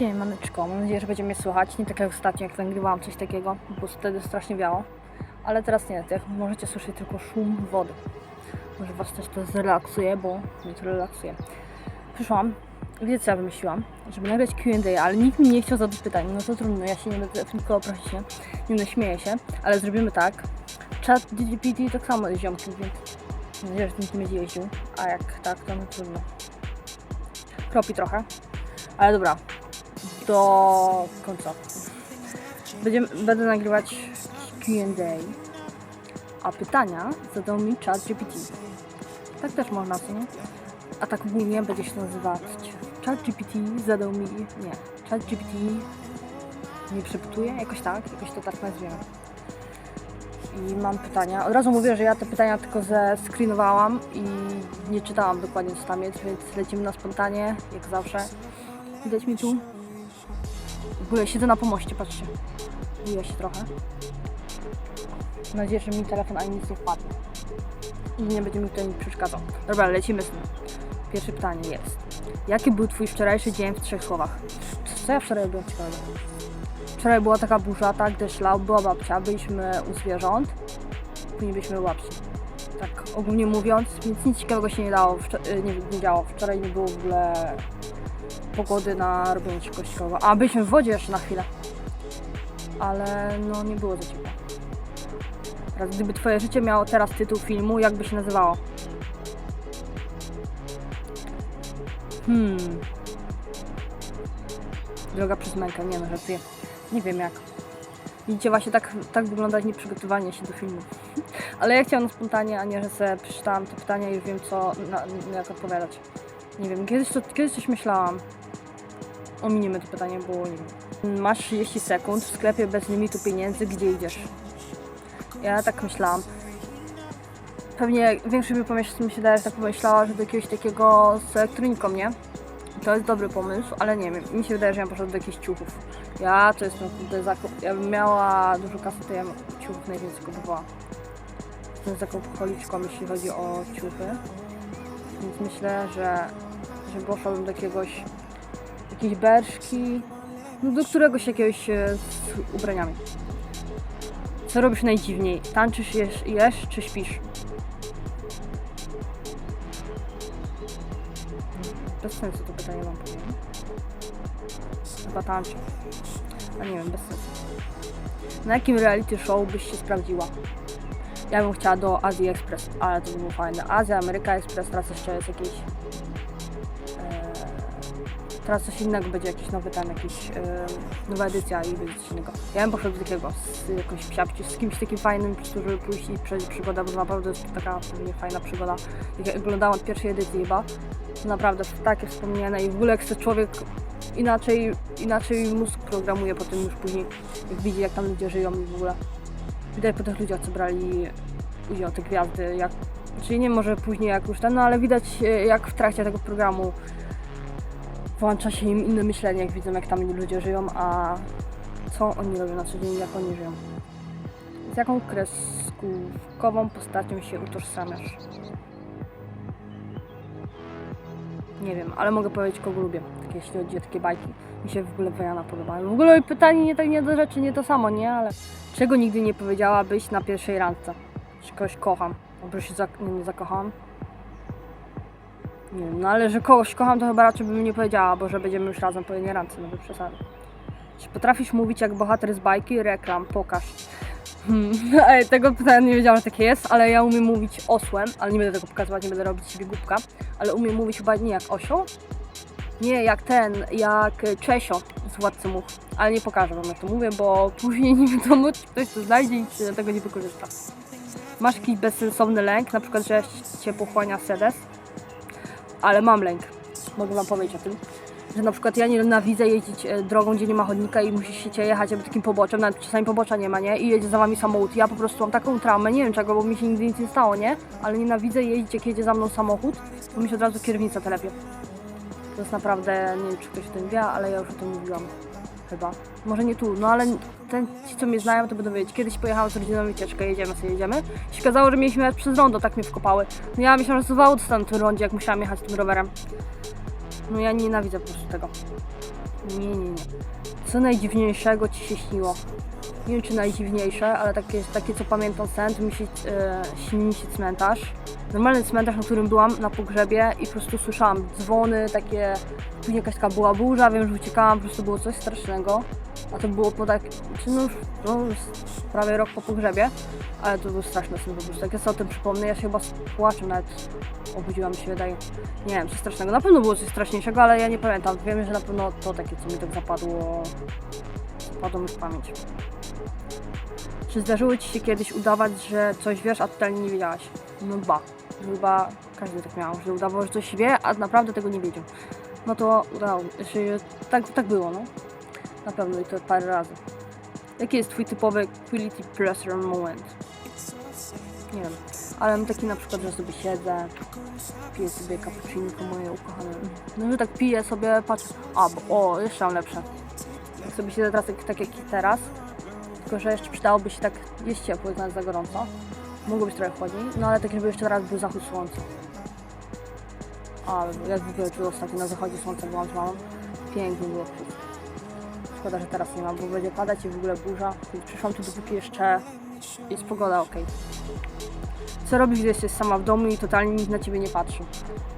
Witajcie, maneczko. Mam nadzieję, że będzie mnie słychać. Nie tak jak ostatnio, jak nagrywałam coś takiego, bo wtedy strasznie wiało. Ale teraz nie, jak możecie słyszeć tylko szum wody. Może Was też to zrelaksuje, bo mnie to relaksuje. Przyszłam, wiecie co ja wymyśliłam? Żeby nagrać Q&A, ale nikt mi nie chciał zadać pytań. No to trudno, ja się nie będę nikogo prosić, nie? Nie będę śmieję się, ale zrobimy tak. Chat GPT tak samo jest ziomkiem, więc mam nadzieję, że nikt nie będzie jeździł. A jak tak, to no trudno. Kropi trochę. Ale dobra, do końca. Będziemy, będę nagrywać Q&A, a pytania zadał mi chat GPT. Tak też można, co nie? A tak ogólnie będzie się nazywać chat GPT zadał mi... nie, chat GPT nie przepytuje? Jakoś tak, jakoś to tak nazwiemy. I mam pytania. Od razu mówię, że ja te pytania tylko zescreenowałam i nie czytałam dokładnie co tam jest, więc lecimy na spontanie, jak zawsze. Widać mi tu? Ogóle siedzę na pomoście, patrzcie. Biję się trochę. Mam nadzieję, że mi telefon ani nic nie wpadnie. I nie będzie mi tutaj nic przeszkadzał. Dobra, lecimy z tym. Pierwsze pytanie jest. Jaki był twój wczorajszy dzień w trzech słowach? Co ja wczoraj robiłam ciekawego? Wczoraj była taka burza, tak, deszcz lał, była babcia, byliśmy u zwierząt. Później byliśmy u babci. Tak ogólnie mówiąc, więc nic ciekawego się nie dało, y, nie, nie działo. Wczoraj nie było w ogóle pogody na robienie czegoś ciekawego. A byliśmy w wodzie jeszcze na chwilę. Ale no nie było za ciepło. Teraz gdyby twoje życie miało teraz tytuł filmu, jak by się nazywało? Hmm. Droga przez mękę, nie no, żartuję. Nie wiem jak. Widzicie, właśnie tak, tak wygląda nieprzygotowanie się do filmu. Ale ja chciałam na spontanie, a nie, że sobie przeczytałam te pytania i już wiem co, na, jak odpowiadać. Nie wiem, kiedyś, to, kiedyś coś myślałam. Ominiemy to pytanie, bo nie wiem. Masz 30 sekund w sklepie bez limitu pieniędzy, gdzie idziesz? Ja tak myślałam. Pewnie większość by pomyśl, mi się daje, że tak pomyślała, że do jakiegoś takiego z elektroniką, nie? To jest dobry pomysł, ale nie wiem, mi się wydaje, że ja poszedł do jakichś ciuchów. Ja to jestem kurde zakup... Ja bym miała dużo kasy, to ja ciuchów najwięcej kupowała. Jestem zakupholiczką, jeśli chodzi o ciuchy. Więc myślę, że, że poszłabym do jakiegoś jakiejś berszki, no do któregoś jakiegoś e, z ubraniami. Co robisz najdziwniej? Tańczysz, jesz, jesz czy śpisz? Bez sensu to pytanie wam powiem. Chyba tańczę. A nie wiem, bez sensu. Na jakim reality show byś się sprawdziła? Ja bym chciała do Azji Express, ale to by było fajne. Azja, Ameryka Express, teraz jeszcze jest jakieś... Teraz coś innego będzie, jakiś nowy tam, jakiś e, nowa edycja i będzie coś innego. Ja bym poszedł do takiego, z jakąś psiapci, z kimś takim fajnym, żeby pójść i przeżyć przygodę, bo naprawdę jest taka pewnie fajna przygoda. Jak oglądałam od pierwszej edycji chyba, to naprawdę takie wspomniane i w ogóle jak chce człowiek inaczej, inaczej mózg programuje potem już później, jak widzi jak tam ludzie żyją i w ogóle. Widać po tych ludziach, co brali udział, te gwiazdy, jak, czyli nie może później jak już ten, no ale widać e, jak w trakcie tego programu włącza się im inne myślenie, jak widzą jak tam ludzie żyją, a co oni robią na co dzień, jak oni żyją. Z jaką kreskówkową postacią się utożsamiasz? Nie wiem, ale mogę powiedzieć, kogo lubię, takie, jeśli chodzi o takie bajki. Mi się w ogóle Wojana podoba. W ogóle pytanie nie, tak nie do rzeczy, nie to samo, nie? Ale czego nigdy nie powiedziałabyś na pierwszej randce? Że kogoś kocham. Albo się zak- nie zakochałam? Nie wiem, no ale że kogoś kocham, to chyba raczej bym nie powiedziała, bo że będziemy już razem po jednej randce, no bez przesady. Czy potrafisz mówić jak bohater z bajki? Reklam, pokaż. Hmm, tego pytania nie wiedziałam, że takie jest, ale ja umiem mówić osłem, ale nie będę tego pokazywać, nie będę robić z siebie głupka, ale umiem mówić chyba nie jak osioł, nie jak ten, jak Czesio z Władcy Much, ale nie pokażę wam jak to mówię, bo później nie wiadomo, czy ktoś to znajdzie i czy tego nie wykorzysta. Masz jakiś bezsensowny lęk, na przykład, że cię pochłania sedes, ale mam lęk, mogę wam powiedzieć o tym że na przykład ja nienawidzę jeździć e, drogą, gdzie nie ma chodnika i musicie jechać jakby takim poboczem, nawet czasami pobocza nie ma, nie? I jedzie za wami samochód. Ja po prostu mam taką traumę, nie wiem czego, bo mi się nigdy nic nie stało, nie? Ale nienawidzę jeździć, jak jedzie za mną samochód, bo mi się od razu kierownica telepie. To jest naprawdę, nie wiem czy ktoś o tym wie, ale ja już o tym mówiłam. Chyba. Może nie tu, no ale ten, ci co mnie znają to będą wiedzieć. Kiedyś pojechałam z rodziną wycieczkę, jedziemy sobie, jedziemy. I się okazało, że mieliśmy jechać przez rondo, tak mnie wkopały. No ja myślałam, że znowu dostanę tym rondzie, jak musiałam jechać tym rowerem. No ja nienawidzę po prostu tego. Nie, nie, nie. Co najdziwniejszego ci się śniło? Nie wiem czy najdziwniejsze, ale takie, takie co pamiętam sen, to mi się e, śni się cmentarz. Normalny cmentarz, na którym byłam na pogrzebie i po prostu słyszałam dzwony, takie, później jakaś taka była burza, wiem, że uciekałam, po prostu było coś strasznego. A to było po tak, czy no no prawie rok po pogrzebie, ale to był straszny sen po prostu. Jak ja sobie o tym przypomnę, ja się chyba z płaczem nawet obudziłam się, wydaje. Nie wiem, coś strasznego. Na pewno było coś straszniejszego, ale ja nie pamiętam. Wiem, że na pewno to takie, co mi tak zapadło, zapadło mi w pamięć. Czy zdarzyło Ci się kiedyś udawać, że coś wiesz, a totalnie nie wiedziałaś? No ba. Chyba każdy tak miał, że udawał, że coś wie, a naprawdę tego nie wiedział. No to udało się, tak, tak było, no. Na pewno i to parę razy. Jaki jest Twój typowy quality pleasure moment? Nie wiem, ale taki na przykład, że sobie siedzę, piję sobie cappuccino moje ukochane. No że tak piję sobie, patrzę, a bo, o, jeszcze mam lepsze. Jak sobie siedzę teraz tak, tak jak i teraz, tylko że jeszcze przydałoby się tak jeść ciepło, jest za gorąco. Mogło być trochę chłodniej, no ale tak żeby jeszcze teraz był zachód słońca. Ale jak w ogóle tu ostatnio na zachodzie słońca byłam z mamą, pięknie było czuć. Szkoda, że teraz nie ma, bo będzie padać i w ogóle burza. I Przyszłam tu dopóki jeszcze jest pogoda ok. Co robisz, gdy jesteś sama w domu i totalnie nikt na ciebie nie patrzy?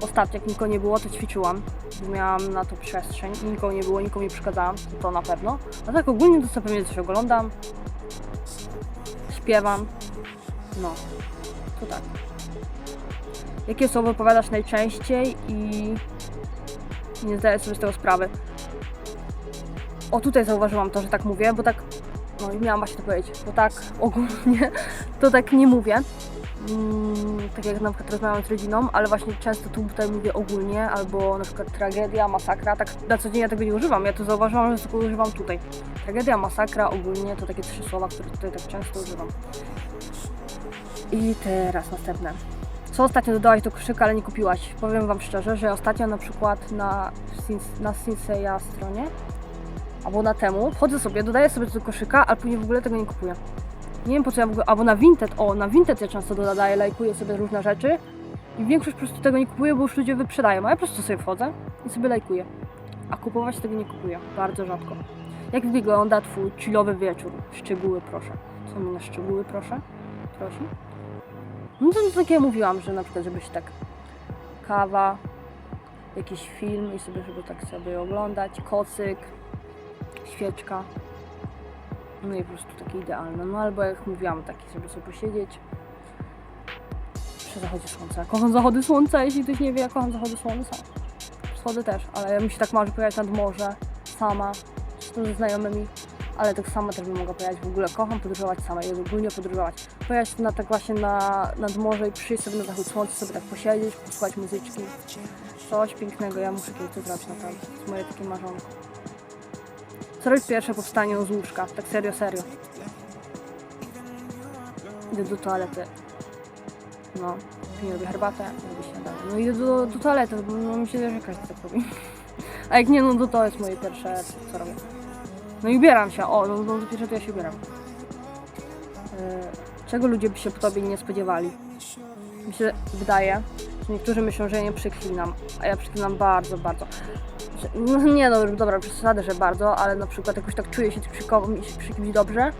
Ostatnio, jak nikogo nie było, to ćwiczyłam. bo Miałam na to przestrzeń nikogo nie było, nikomu nie przeszkadzałam, to, na pewno. A tak ogólnie to sobie pewnie coś oglądam, śpiewam. No, to tak. Jakie słowo opowiadasz najczęściej i nie zdaję sobie z tego sprawy? O, tutaj zauważyłam to, że tak mówię, bo tak, no i miałam właśnie to powiedzieć, bo tak ogólnie to tak nie mówię. Mm, tak jak na przykład rozmawiam z rodziną, ale właśnie często tu tutaj mówię ogólnie, albo na przykład tragedia, masakra, tak na co dzień ja tego nie używam, ja to zauważyłam, że tylko używam tutaj. Tragedia, masakra, ogólnie to takie trzy słowa, które tutaj tak często używam. I teraz następne. Co ostatnio dodałaś do koszyka, ale nie kupiłaś? Powiem Wam szczerze, że ostatnio na przykład na, na Sinseya stronie albo na temu, wchodzę sobie, dodaję sobie do koszyka, ale później w ogóle tego nie kupuję. Nie wiem po co ja w ogóle, albo na Vinted, o, na Vinted ja często dodaję, lajkuję sobie różne rzeczy i większość po prostu tego nie kupuję, bo już ludzie wyprzedają, a ja po prostu sobie wchodzę i sobie lajkuję. A kupować tego nie kupuję, bardzo rzadko. Jak wygląda Twój chillowy wieczór? Szczegóły proszę. Co mi na szczegóły proszę? Prosi? No to tak jak mówiłam, że na przykład, żeby się tak kawa, jakiś film i sobie, żeby tak sobie oglądać, kocyk, świeczka. No i po prostu takie idealne. No albo jak mówiłam, taki, żeby sobie posiedzieć przy zachodzie słońca. Kocham zachody słońca, jeśli ktoś nie wie, ja kocham zachody słońca. Wschody też, ale mi się tak marzy pojechać nad morze, sama, ze znajomymi, ale tak sama też bym mogła pojechać. W ogóle kocham podróżować sama i ogólnie podróżować. Pojechać na, tak właśnie na, nad morze i przyjść sobie na zachód słońca, sobie tak posiedzieć, posłuchać muzyczki. Coś pięknego, ja muszę kiedyś to zrobić naprawdę. To jest moje takie marzonko. Co robić pierwsze po wstaniu z łóżka? Tak serio, serio. Idę do toalety. No, nie robię herbatę, robię śniadanie. No idę do, do toalety, bo no, mi się wydaje, że każdy tak robi. A jak nie, no to to jest moje pierwsze, co robię. No i ubieram się, o, no, no to pierwsze to ja się ubieram. E, czego ludzie by się po tobie nie spodziewali? Mi się wydaje, niektórzy myślą, że ja nie przyklinam, a ja przyklinam bardzo, bardzo. No nie no, dobra, przesadę, że bardzo, ale na przykład jakoś tak czuję się przy, ko- przy kimś dobrze,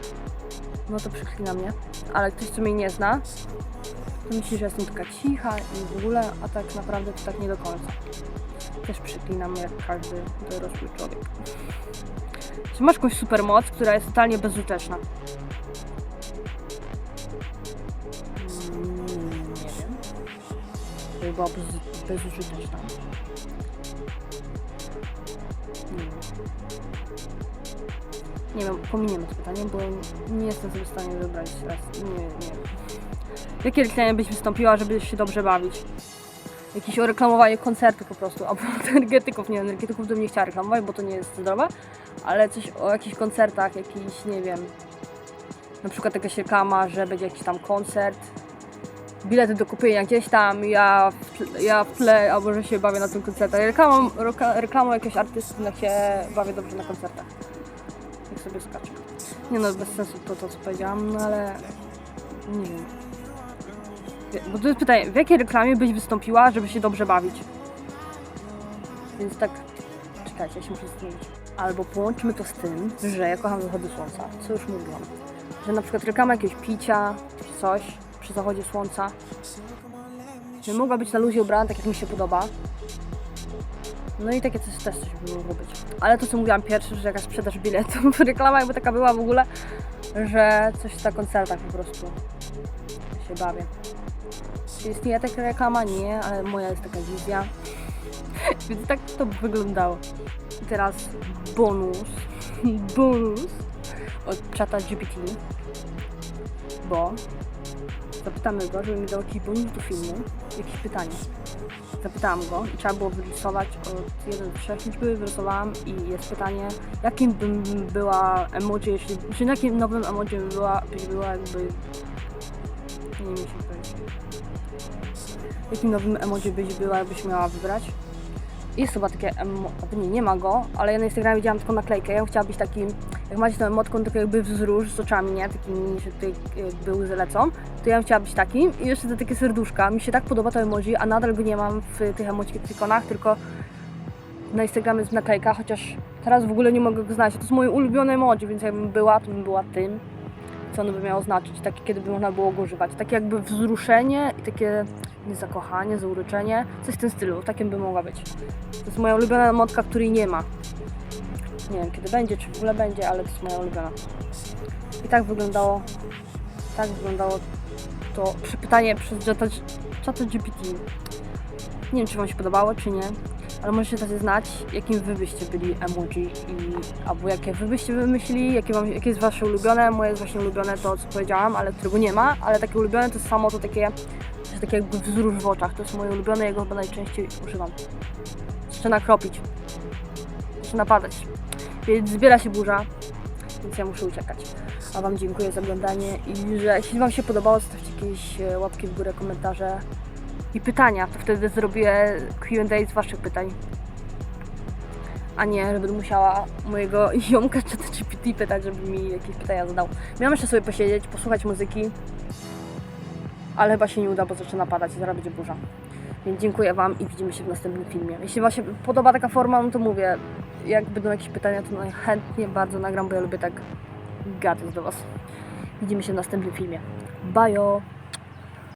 no to przyklinam, nie? Ale ktoś, co mnie nie zna, to myśli, że jestem taka cicha i w ogóle, a tak naprawdę to tak nie do końca. Też przyklinam jak każdy dorosły człowiek. Czy masz jakąś supermoc, która jest totalnie bezużyteczna? Była bez, bezużyteczna. Nie wiem. Nie wiem, pominiemy to pytanie, bo nie jestem sobie w stanie wybrać. Nie, nie. W jakie reklamy byś wystąpiła, żeby się dobrze bawić? Jakieś o reklamowanie koncertów po prostu, albo energetyków, nie energetyków bym nie chciała reklamować, bo to nie jest zdrowe, ale coś o jakichś koncertach, jakiś, nie wiem, na przykład jakaś reklama, że będzie jakiś tam koncert, bilety do kupienia gdzieś tam, ja ja w tle albo że się bawię na tym koncercie. Reklamą, reklamą jakiegoś artysty, jak się bawię dobrze na koncertach. Jak sobie skaczę. Nie no, bez sensu to, to co powiedziałam, no ale nie wiem. Wie- Bo to jest pytanie, w jakiej reklamie byś wystąpiła, żeby się dobrze bawić? Więc tak, czekajcie, ja się muszę zastanowić. Albo połączmy to z tym, że ja kocham zachody słońca, co już mówiłam. Że na przykład reklama jakiegoś picia czy coś przy zachodzie słońca. Że mogła być na luzie ubrana tak jak mi się podoba. No i takie coś też coś by mogło być. Ale to co mówiłam pierwszy, że jakaś sprzedaż biletów, reklama jakby taka była w ogóle, że coś na koncertach po prostu się bawię. Czy istnieje taka reklama? Nie, ale moja jest taka wizja. Więc tak to wyglądało. I teraz bonus, bonus od czata GPT, bo zapytamy go, żeby mi dał jakiś bonus do filmu, jakieś pytanie. Zapytałam go i trzeba było wyrysować od 1 do 3 liczby, wyrysowałam i jest pytanie, jakim bym była emoji, jeśli, czy jakim nowym emoji by była, byś była jakby, nie wiem, się powiedzieć. Jakim nowym emoji byś była, jakbyś miała wybrać? Jest chyba takie emo... Nie, nie ma go, ale ja na Instagramie widziałam taką naklejkę. Ja bym chciała być takim, jak macie tą emotką, tylko jakby wzrusz z oczami, nie? Takimi, że tutaj jakby łzy lecą. To ja bym chciała być takim i jeszcze te takie serduszka. Mi się tak podoba to emoji, a nadal go nie mam w tych emojikonach, tylko na Instagramie jest naklejka, chociaż teraz w ogóle nie mogę go znaleźć. To jest moje ulubione emoji, więc jakbym była, to bym była tym, co ono by miało znaczyć. Takie, kiedy by można było go używać. Takie jakby wzruszenie i takie nie zakochanie, zauryczenie, coś w tym stylu, takim by mogła być. To jest moja ulubiona emotka, której nie ma. Nie wiem kiedy będzie, czy w ogóle będzie, ale to jest moja ulubiona. I tak wyglądało, tak wyglądało to przepytanie przez czata, czata GPT. Nie wiem, czy Wam się podobało, czy nie, ale możecie też znać, jakim Wy byście byli emoji i albo jakie Wy byście wymyślili, jakie, wam, jakie jest Wasze ulubione. Moje jest właśnie ulubione to, co powiedziałam, ale którego nie ma, ale takie ulubione to jest samo to takie, to takie jakby wzrusz w oczach. To jest moje ulubione, jego chyba najczęściej używam. Zaczyna kropić. Zaczyna padać. Zbiera się burza, więc ja muszę uciekać. A Wam dziękuję za oglądanie i że jeśli Wam się podobało, zostawcie jakieś e, łapki w górę, komentarze i pytania. To wtedy zrobię Q&A z Waszych pytań. A nie, że będę musiała mojego ziomka czy GPT pytać, żeby mi jakieś pytania zadał. Miałam jeszcze sobie posiedzieć, posłuchać muzyki, ale chyba się nie uda, bo zaczyna padać i zaraz będzie burza. Więc dziękuję Wam i widzimy się w następnym filmie. Jeśli Wam się podoba taka forma, no to mówię, jak będą jakieś pytania, to najchętniej bardzo nagram, bo ja lubię tak gadać do Was. Widzimy się w następnym filmie. Bajo!